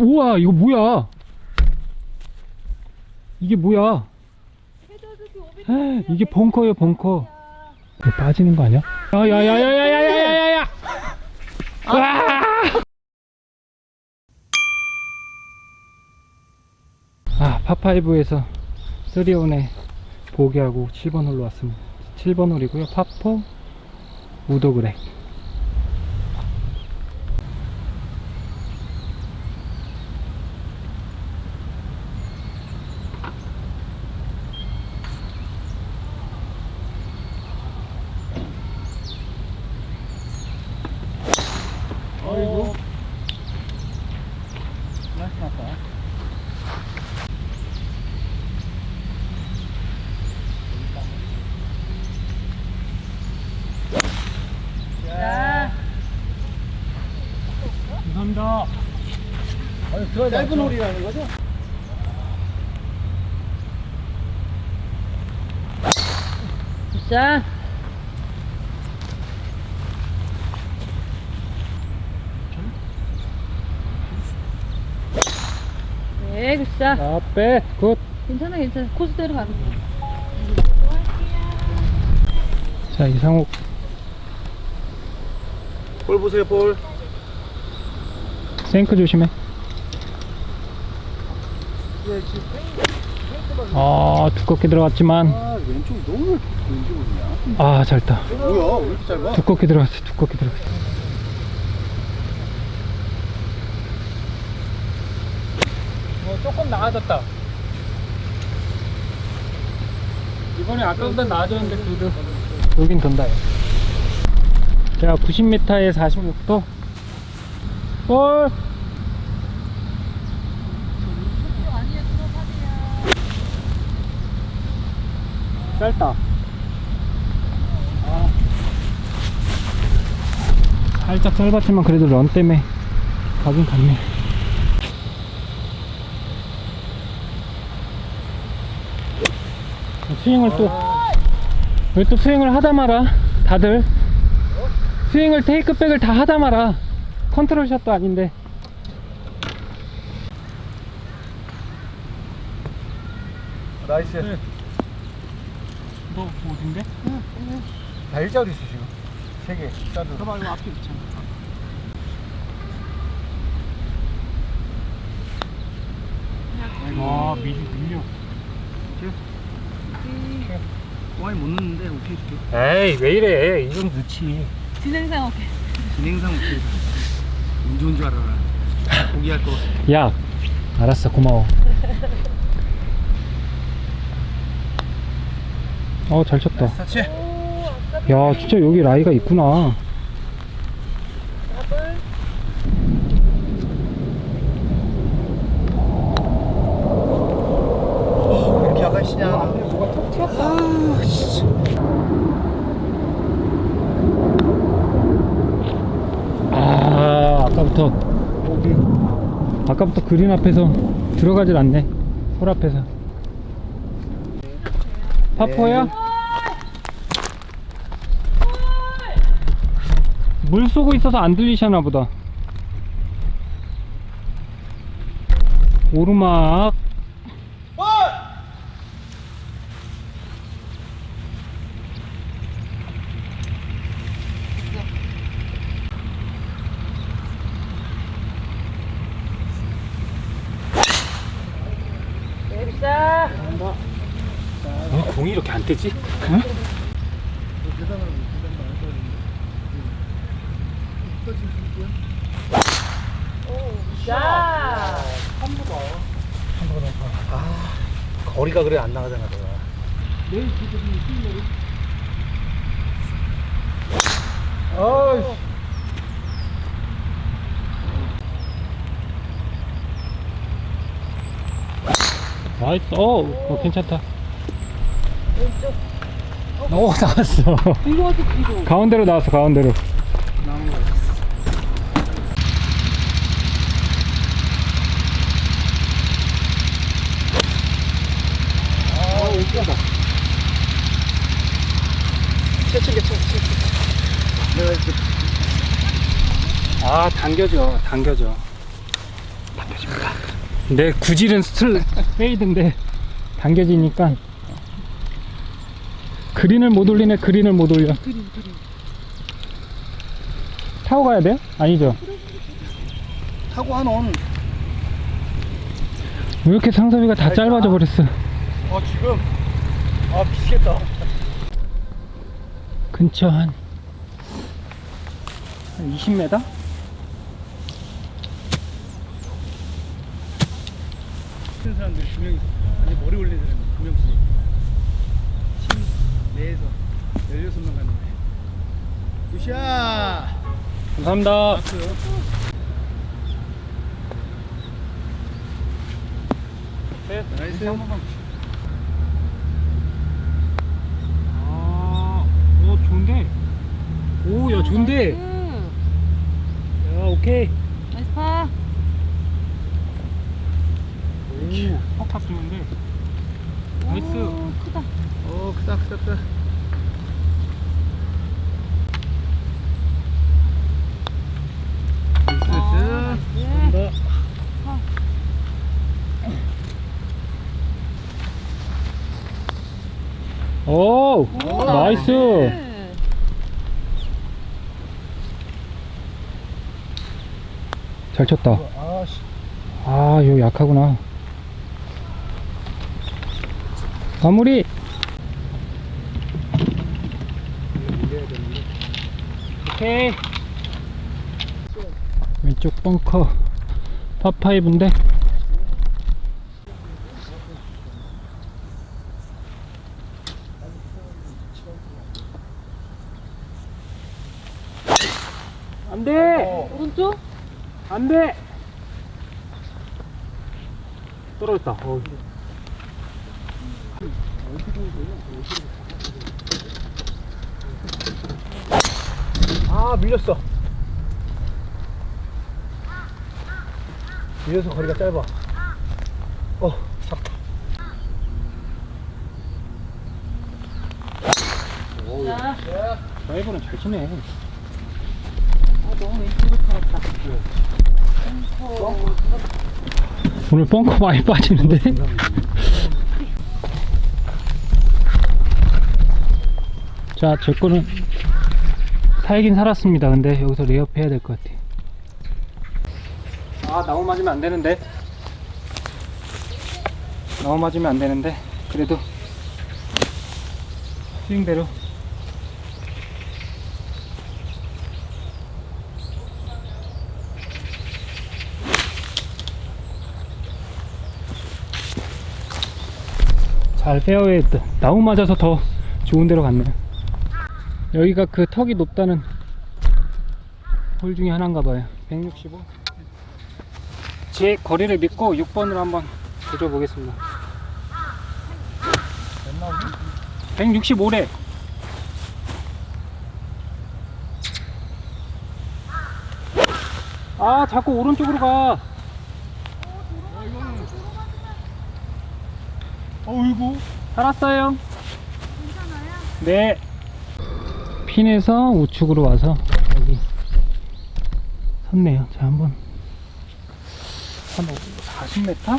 우와 이거 뭐야? 이게 뭐야? 이게 벙커예요 벙커. 빠지는 거 아니야? 야야야야야야야야야. 와! 아 파파이브에서 3온에 보기하고 7번 홀로 왔습니다. 7번 홀이고요. 파포 우도그렉 자, 감사합니다 짧은 홀이라는 거죠? 자. 네, 굿자. 아빼 굿 괜찮아, 괜찮아. 코스대로 가는 거. 자 이상욱 볼 보세요, 볼. 생크 조심해 예, 지금 아 두껍게 들어갔지만 아, 왼쪽 너무 왜 이렇게 왼쪽이냐? 아 잘다 뭐야, 왜 이렇게 짧아? 두껍게 들어갔어 두껍게 들어갔어 조금 나아졌다. 이번에 아까보다 나아졌는데 그래도 여긴 돈다. 자 90m에 46도. 볼 짧다. 아. 살짝 짧았지만 그래도 런 때문에 가긴 갔네 스윙을 또 왜 또 스윙을 하다 마라 다들 스윙을 테이크백을 다 하다 마라 컨트롤 샷도 아닌데 나이스. 너 어딘데? 다 일자로 있어, 지금. 세 개. 짜도. 그만, 이거 앞에 있잖아. 와 미리 밀려 많이 못 넣는데, 오케이 줄게. 에이 왜 이래 이 정도 넣지 진행상 오케이. 진행상 오케이. 운 좋은 줄 알아라. 포기할 거. 야 알았어 고마워 어잘 쳤다 터치. 야 진짜 여기 라이가 있구나 이렇게 아가씨냐. 뭐가 톡 튀었다. 아, 진짜. 아 아까부터 아까부터 그린 앞에서 들어가질 않네. 홀 앞에서. 파포야? 물 쏘고 있어서 안 들리시나 보다. 오르막 되지? 응? 야! 한부가. 한부가 너무 아, 거리가 그래 안 나가잖아, 내가. 내일 기분이 힘내고. 아이씨. 나이스, 오, 어, 괜찮다. 오 나왔어 뒤로 와서 뒤로. 가운데로 나왔어 가운데로 나온 거 아, 웃기다. 채치, 채치, 채치. 내가 이렇게 아 당겨져 당겨져 당겨져 내 구질은 스트레 페이드인데 당겨지니까 그린을 못 올리네 그린을 못 올려. 타고 가야 돼요? 아니죠. 타고 하는 왜 이렇게 상섭이가 다 짧아져 버렸어? 어 지금? 아 미치겠다. 근처 한, 한 20m? 큰 사람들 두 명이 아니 머리 올리는 사람이 두 명씩. 팀 내에서 16명 갔는데. 굿샷! 감사합니다. 박수 나이스. 아, 오 좋은데? 오 야 좋은데? 나이스. 야 오케이. 나이스 파. 오 팍팍 좋은데? 나이스. 오, 오, 오, 나이스. 네. 잘 쳤다. 아 이거 약하구나. 마무리 오케이. 왼쪽 벙커 파파이브인데? 안돼! 오른쪽? 안돼! 떨어졌다. 어. 아 밀렸어 밀려서 거리가 짧아 어 삭다 자. 드라이버는 잘 치네 아, 너무 왼쪽으로 털었다. 벙커. 오늘 벙커 많이 빠지는데 자 제 거는 살긴 살았습니다. 근데 여기서 레이업 해야 될 것 같아 아 나무 맞으면 안 되는데. 나무 맞으면 안 되는데. 그래도 스윙대로. 잘 페어웨이 나무 맞아서 더 좋은 데로 갔네요 여기가 그 턱이 높다는 홀 중에 하나인가 봐요 165. 제 거리를 믿고 6번으로 한번 도줘 보겠습니다. 165래. 아, 자꾸 오른쪽으로 가. 어이구 살았어요. 네. 핀에서 우측으로 와서 여기 섰네요. 자, 한번 한 40m?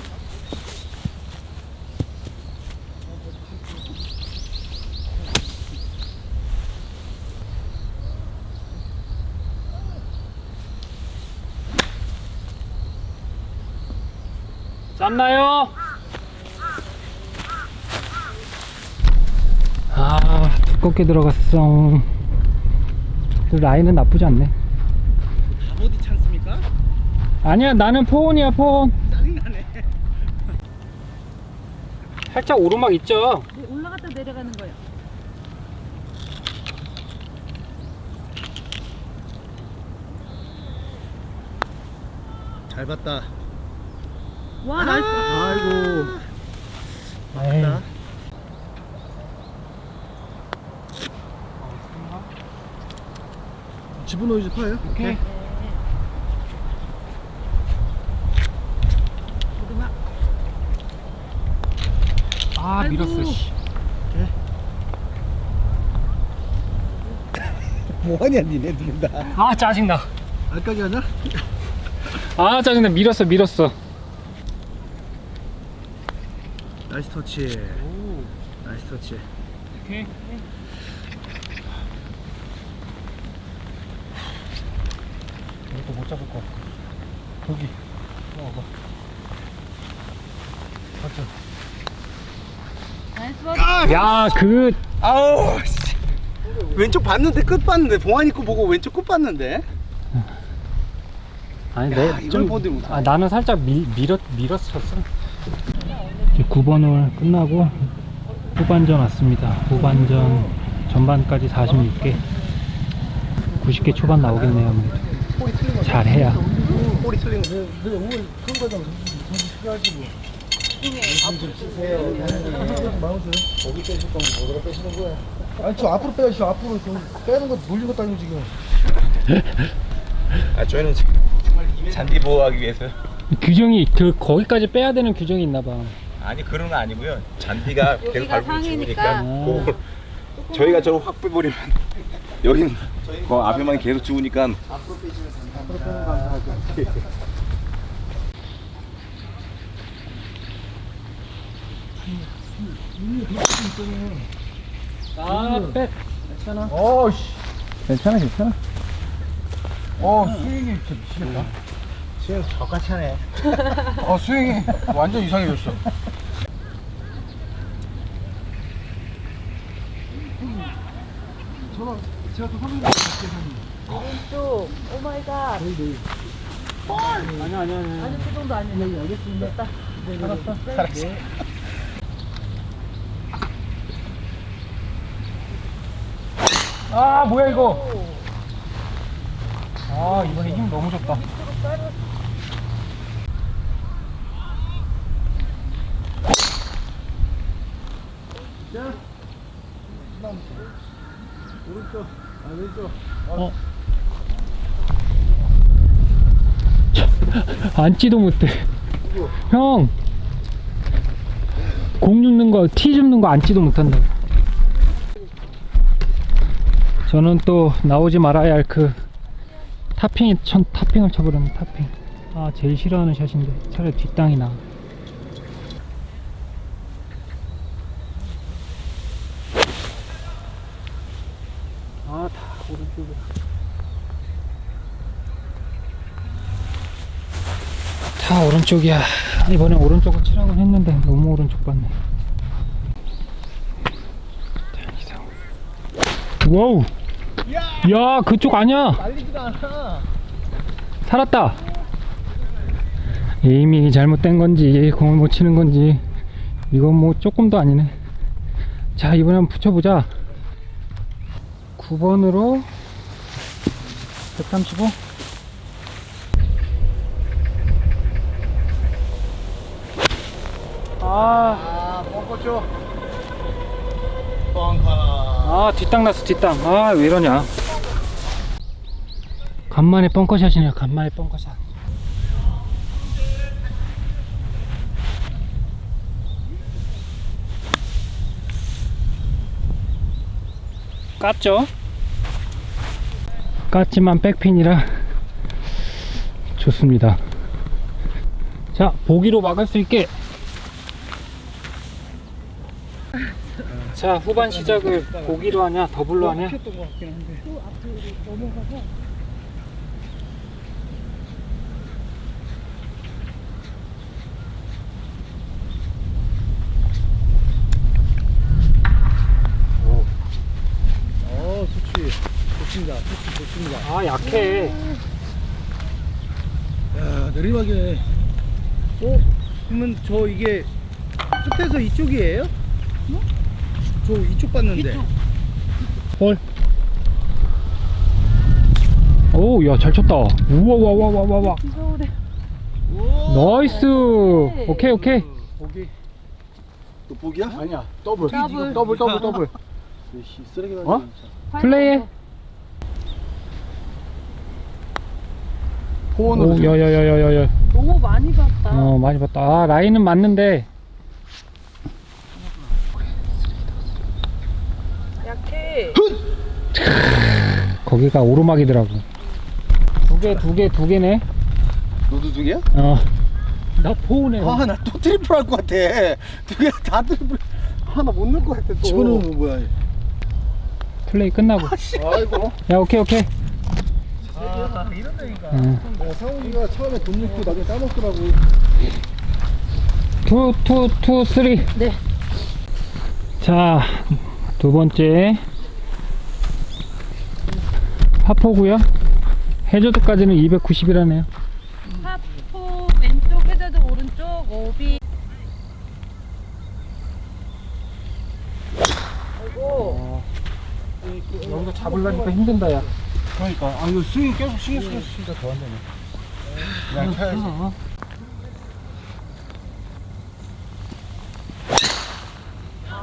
짰나요? 아 두껍게 들어갔어 그 라인은 나쁘지 않네 어디 찬습니까? 아니야 나는 포온이야 포온 짜증나네 살짝 오르막 있죠 네, 올라갔다 내려가는 거예요. 잘 봤다 와, 나이스. 아이고. 나 집어넣어야지 파요 오케이 오르막. 아 아이고. 밀었어 씨. 뭐하냐 니네 둘다 아 짜증나 알까기 하냐? 아 짜증나 밀었어 밀었어 나이스 터치. 나이스 터치. 오케이. 이것도 못 잡을 것 같아. 거기. 와봐. 맞죠? 나이스 버 야, 그 아우 씨. 왼쪽 봤는데 끝 봤는데 봉환이 거 보고 왼쪽 끝 봤는데 아니 야, 내 이걸 좀 보는데 못하네. 아, 나는 살짝 밀, 밀었 밀었었어. 이제 9번 홀 끝나고 후반전 왔습니다. 후반전 전반까지 46개, 90개 초반 나오겠네요. 아무래도. 잘해야. 꼬리 틀린 거. 내 오늘 큰 거잖아. 정신 필요하지 뭐. 좀 치세요. 거기 빼실 거면 뭐가 빼시는 거야? 아니 저 앞으로 빼야지 앞으로 저 빼는 거 것도 아니고 지금. 아 저희는 지금 잔디 보호하기 위해서요. 규정이 그 거기까지 빼야 되는 규정이 있나 봐. 아니 그런 건 아니고요. 잔디가 계속 상이니까. 죽으니까 아. 그걸 저희가 저걸 확 빼버리면 여긴 그 앞에만 계속 죽으니까 앞으로 빼면 감사하죠. 아, 빼. 괜찮아. 어씨. 괜찮아 괜찮아. 어 스윙이 진짜 미치겠다. 스윙 저같이 하네. 어 스윙이 완전 이상해졌어. 저는 제가 또 화면 오마이갓 아니야, 아니야, 아니야. 아니 그 정도 아니네 네, 알겠습니다 됐다 살았어? 살았어. 아, 뭐야 이거? 아, 이번에 힘 너무 좋다. 오른쪽, 아 왼쪽. 어. 앉지도 못해. 형! 공 줍는 거, 티 줍는 거 앉지도 못한다. 저는 또 나오지 말아야 할그천 타핑을 쳐버렸네 타핑. 아 제일 싫어하는 샷인데 차라리 뒷땅이 나. 아다 오른쪽이야. 다 오른쪽이야. 이번에 오른쪽을 치라고 했는데 너무 오른쪽 봤네. 와우. 야, 그쪽 아니야. 날리지도 않아. 살았다. 에이밍이 잘못된 건지 공을 못 치는 건지 이건 뭐 조금도 아니네. 자, 이번에 한번 붙여보자. 9번으로 135. 아, 아 뻥커죠. 뻥커. 아 뒷땅 났어 뒷땅. 아 왜 이러냐. 간만에 뻥커샷이네요 간만에 뻥커샷. 깠죠? 깠지만 백핀이라 좋습니다. 자 보기로 막을 수 있게 자 후반 시작을 보기로 하냐 더블로 하냐 했던 것 같긴 한데. 어, 좋지. 좋습니다. 좋지, 좋습니다. 아 약해 야, 내리막이네. 어? 그러면 저 이게 끝에서 이쪽이에요? 저 이쪽 봤는데. 볼. 오, 야, 잘 쳤다. 우와, 와, 와, 와, 와, 와. 서울에 나이스. 오케이, 오케이. 보기. 또 보기야? 아니야. 더블. 더블. 더블, 더블, 더블. 쓰레기 만. 어? 플레이해. 호원으로. 오, 야, 야, 야, 야, 야, 야. 너무 많이 봤다 어, 많이 봤다. 아, 라인은 맞는데. 약해 거기가 오르막이더라고. 두 개, 두 개, 두 개네. 너도 두 개야? 어. 나 포우네. 아, 나 또 트리플 할 것 같아. 두 개 다 트리플. 아, 나 못 넣을 것 같아. 또. 집어넣으면 뭐야? 플레이 끝나고. 아이고. 야, 오케이, 오케이. 아, 이런다니까. 응. 어, 상훈이가 처음에 돈 넣고 나중에 따먹더라고. 투, 투, 투, 쓰리. 네. 자, 두 번째. 파포고요 해저드까지는 290이라네요. 하프 왼쪽 해저드 오른쪽 오비. 아이고. 여기서 잡으려니까 힘든다, 야. 그러니까. 아, 이거 스윙 계속 신경 쓰니까 더 안 되네. 그냥 쳐야지. 어.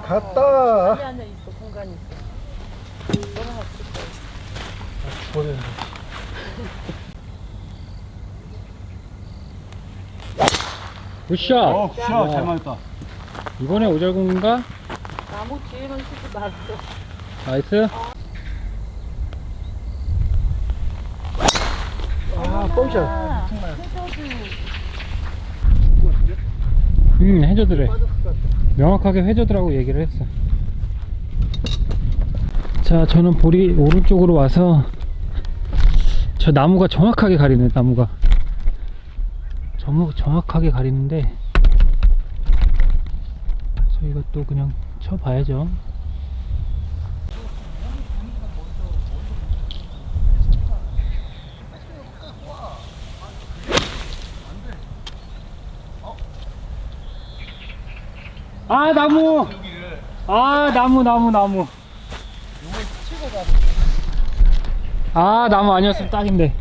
갔다. 안에 안에 있어 공간이 있어. 너랑 없을 버렸네. 굿샷! 어, 굿샷. 잘 맞았다. 이번에 오절공인가? 나무 뒤에만 치고 나왔어. 나이스. 아, 뻥샷. 아, 해저드. 음, 해저드래. 명확하게 해저드라고 얘기를 했어. 자, 저는 볼이 오른쪽으로 와서 저 나무가 정확하게 가리네, 나무가. 정확, 정확하게 가리는데 저희가 또 그냥 쳐봐야죠. 아, 나무! 아, 나무, 나무, 나무. 아, 나무 아니었으면 딱인데.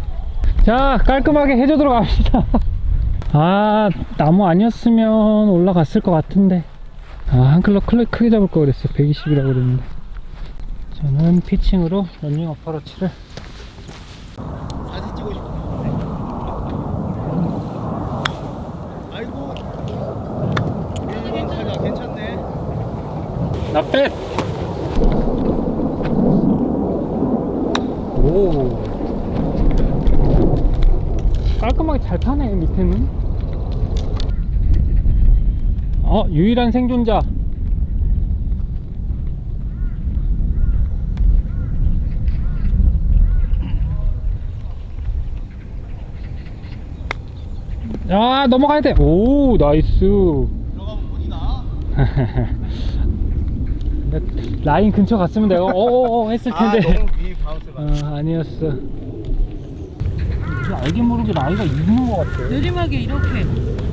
자, 깔끔하게 해줘 들어갑시다. 아, 나무 아니었으면 올라갔을 것 같은데. 아, 한 클럽 클 크게 잡을 거 그랬어. 120이라고 그랬는데. 저는 피칭으로 런닝 어퍼러치를. 사진 찍고 싶어. 아이고. 일반 타자 괜찮네. 나 뺏! 오. 깔끔하게 잘 타네, 밑에는. 어, 유일한 생존자. 야, 넘어가야 돼. 오, 나이스. 라인 근처 갔으면 내가 어어어 했을 텐데 위 바운 스 어, 아니었어 알게 모르게 라이가 있는 것 같아 내리막에 이렇게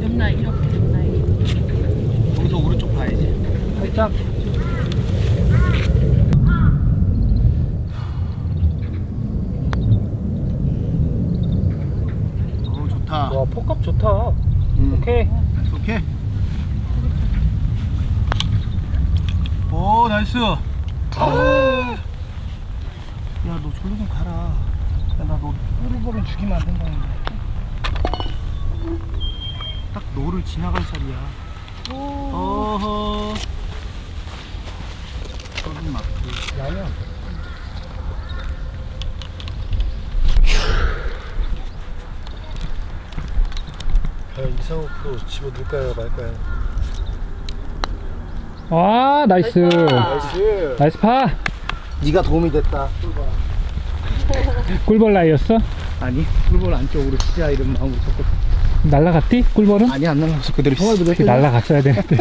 옆라인 이렇게 옆라인. 거기서 오른쪽 봐야지. 살짝 오 좋다. 와 폭값 좋다 음. 오케이 오케이. 오 나이스. 야너 졸로 좀 가라. 야나너 꿀벌은 죽이면 안 된다는데. 딱 너를 지나갈 자리야. 어허. 저기 막. 야야. 과연 이상호 프로 집어넣을까요 말까요? 와 나이스 나이스. 나이스 파 네가 도움이 됐다. 꿀벌 라이였어? 아니 꿀벌 안쪽으로 치자 이런 마음으로 쳤거든. 날라갔디? 꿀벌은? 아니 안 날라갔어 그대로 있어. 그 날라갔어야 되는데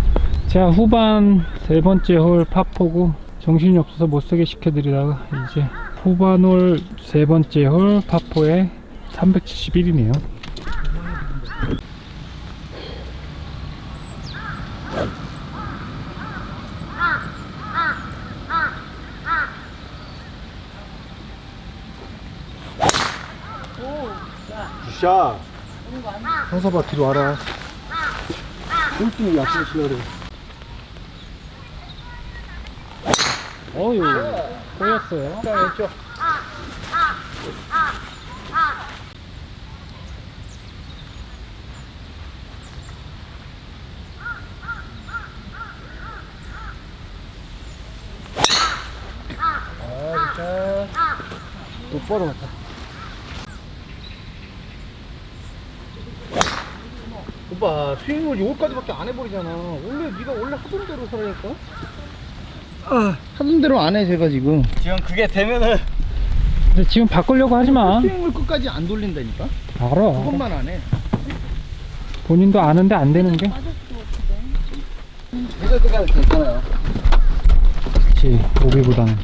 자 후반 세 번째 홀 파포고 정신이 없어서 못 쓰게 시켜드리다가 이제 후반 홀 세 번째 홀 파포에 371이네요 굿샷. 형사봐 뒤로 와라. 꼴등이 약속 치려 그래. 어유 꼬였어요 왼쪽. 아 똑바로 갔다 이봐 스윙을 여기까지밖에 안 해버리잖아 원래 네가 원래 하던 대로 살라니까 아 하던 대로 안 해 제가 지금 지금 그게 되면은 근데 지금 바꾸려고 하지 마. 스윙을 끝까지 안 돌린다니까 알아. 그것만 안해 본인도 아는데 안 되는 게. 제가 그가 괜찮아요 그렇지. 오비보다는.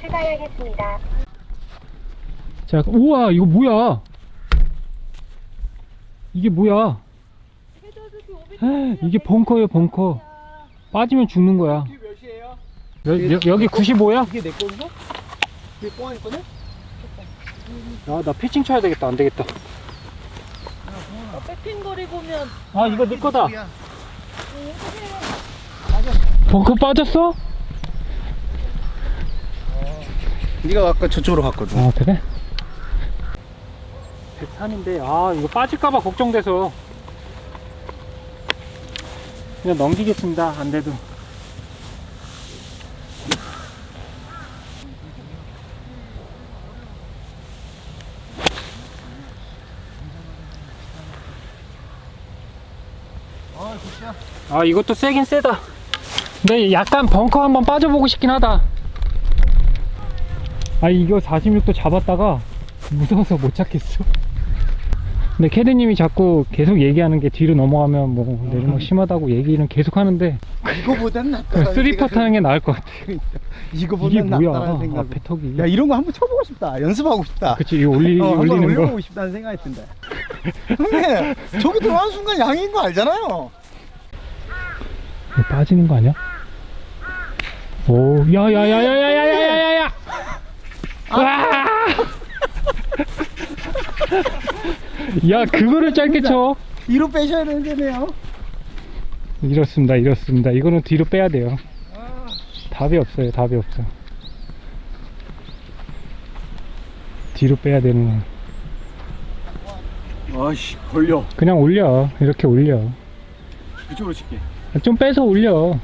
출발하겠습니다. 자, 우와, 이거 뭐야? 이게 뭐야? 이게 벙커예요, 벙커. 빠지면 죽는 거야. 몇이에요? 여, 여, 기 95야? 이게 내 건가? 이게 뽕할 거네? 아, 나 피칭 쳐야 되겠다. 안 되겠다. 백핑거리 보면 아, 이거 네 거다. 야, 벙커 빠졌어? 네가 아까 저쪽으로 갔거든 아, 그래? 103인데, 아, 이거 빠질까봐 걱정돼서. 그냥 넘기겠습니다. 안 돼도. 아 이것도 세긴 세다. 근데 약간 벙커 한번 빠져보고 싶긴 하다. 아, 이거 46도 잡았다가 무서워서 못 찾겠어. 근데 캐드님이 자꾸 계속 얘기하는 게 뒤로 넘어가면 뭐 내리막 심하다고 얘기는 계속 하는데 이거보단 낫다 쓰리퍼 타는 게 나을 것 같아. 이게 이거보단 뭐야? 낫다는 생각 앞에 턱이. 야 이런 거 한번 쳐보고 싶다 연습하고 싶다 그치, 이거 올리, 어, 한번 올리는 거. 올려보고 싶다는 생각이 든다 형님 저기 들어가는 순간 양인 거 알잖아요 이거 빠지는 거 아니야? 오, 야, 야, 야, 야, 야, 야, 야, 야, 야, 야. 와! 야, 그거를 짧게 쳐. 뒤로 빼셔야 되는데요 이렇습니다, 이렇습니다. 이거는 뒤로 빼야 돼요. 답이 없어요, 답이 없어. 뒤로 빼야 되는 거. 아씨 걸려 그냥 올려. 이렇게 올려. 이쪽으로 칠게 좀 빼서 올려.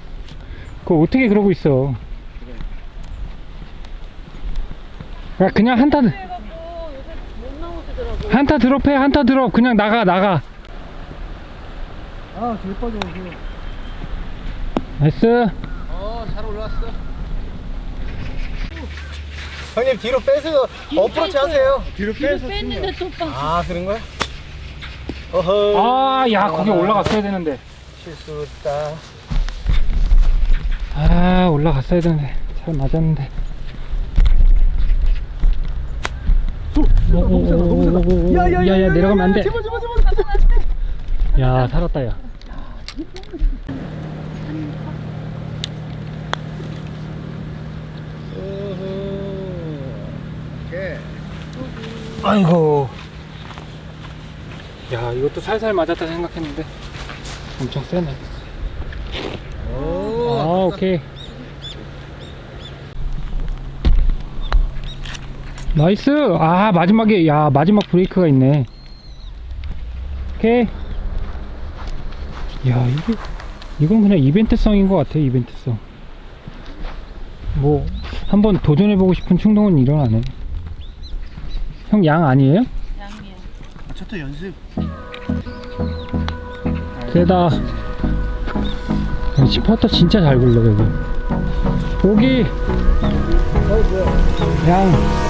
그거 어떻게 그러고 있어. 야, 그냥 한타, 해갖고 요새 못 나오시더라고. 한타 드롭해, 한타 드롭. 그냥 나가, 나가. 아 제일 빠져 나이스. 어잘 올라왔어 형님 뒤로 빼세요 어프로치 하세요 뒤로 뺐는데 또 빠. 아 그런 거야? 어허 아, 야, 거기 올라갔어야 되는데. 실수했다 아, 올라갔어야 되는데. 잘 맞았는데. 오, 오, 오, 오, 오, 오. 야, 야, 내려가면 안 돼. 제발 제발 제발 제발 야, 살았다, 야. 아이고. 야, 이것도 살살 맞았다 생각했는데. 엄청 세네. 오 아, 오케이. 나이스! 아, 마지막에, 야, 마지막 브레이크가 있네. 오케이. 야, 이게, 이건 그냥 이벤트성인 것 같아, 이벤트성. 뭐, 한번 도전해보고 싶은 충동은 일어나네. 형, 양 아니에요? 양이야. 저도 연습 세다. 스퍼터 진짜 잘 굴러, 여기. 여기! 양.